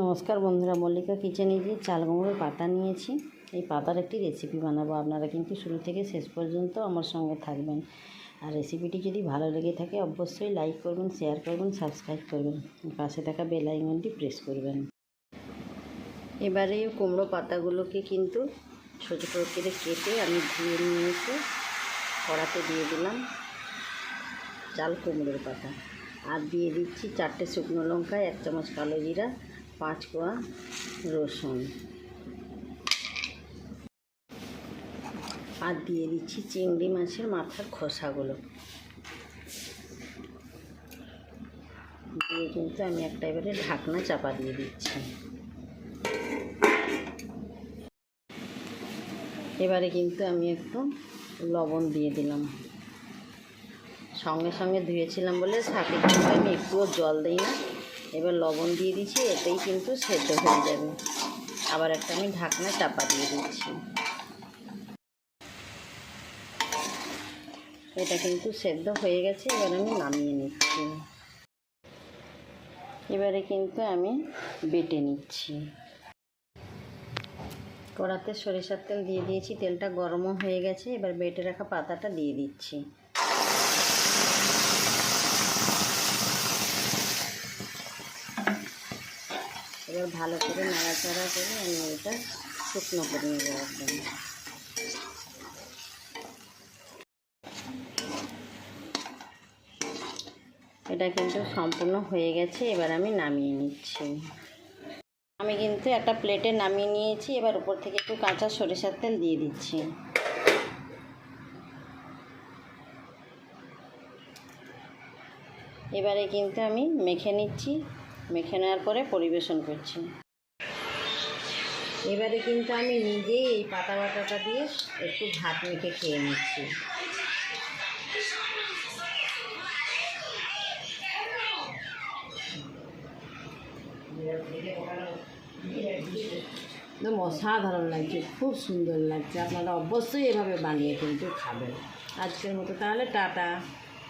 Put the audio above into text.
নমস্কার বন্ধুরা, মল্লিকা কিচেনে যে চাল কুমড়োর পাতা নিয়েছি। এই পাতার একটি রেসিপি বানাবো। আপনারা কিন্তু শুরু থেকে শেষ পর্যন্ত আমার সঙ্গে থাকবেন। আর রেসিপিটি যদি ভালো লেগে থাকে, অবশ্যই লাইক করবেন শেয়ার করবেন সাবস্ক্রাইব করবেন। পাশে থাকা বেল আইকনটি প্রেস করবেন। এবারে এই কুমড়ো পাতাগুলোকে কিন্তু ছোটো ছোটো করে কেটে আমি ধুয়ে নিয়ে এসে কড়াতে দিয়ে দিলাম চাল কুমড়োর পাতা। আর দিয়ে দিচ্ছি চারটে শুকনো লঙ্কা, এক চামচ কালো জিরা পাঁচ কোয়া রসুন। আর দিয়ে দিচ্ছি চিংড়ি মাছের মাথার খোসাগুলো। দিয়ে কিন্তু আমি একটা এবারে ঢাকনা চাপা দিয়ে দিচ্ছি। এবারে কিন্তু আমি একটু লবণ দিয়ে দিলাম। সঙ্গে সঙ্গে ধুয়েছিলাম বলে শাকে কিন্তু আমি একটুও জল দিই না এবার লবণ দিয়ে দিচ্ছি, এতেই কিন্তু সেদ্ধ হয়ে যাবে। আবার একটা আমি ঢাকনা চাপা দিয়ে দিচ্ছি। এটা কিন্তু সেদ্ধ হয়ে গেছে, এবার আমি নামিয়ে নিচ্ছি। এবারে কিন্তু আমি বেটে নিচ্ছি। কড়াতে সরিষার তেল দিয়ে দিয়েছি, তেলটা গরমও হয়ে গেছে, এবার বেটে রাখা পাতাটা দিয়ে দিচ্ছি। এবার ভালো করে নাড়াচাড়া করে আমি এটা শুকনো করে নেব একদম। এটা কিন্তু সম্পূর্ণ হয়ে গেছে, এবার আমি নামিয়ে নিচ্ছি। আমি কিন্তু একটা প্লেটে নামিয়ে নিয়েছি, এবার উপর থেকে একটু কাঁচা সরিষার তেল দিয়ে দিচ্ছি। এবারে কিন্তু আমি মেখে নিচ্ছি। মেখে নেওয়ার পরে পরিবেশন করছি। এবারে কিন্তু আমি নিজেই এই পাতা বাটাটা দিয়ে একটু ভাত মেখে খেয়ে নিচ্ছি। একদম অসাধারণ লাগছে, খুব সুন্দর লাগছে। আপনারা অবশ্যই এভাবে বানিয়ে কিন্তু খাবেন। আজকের মতো তাহলে টাটা।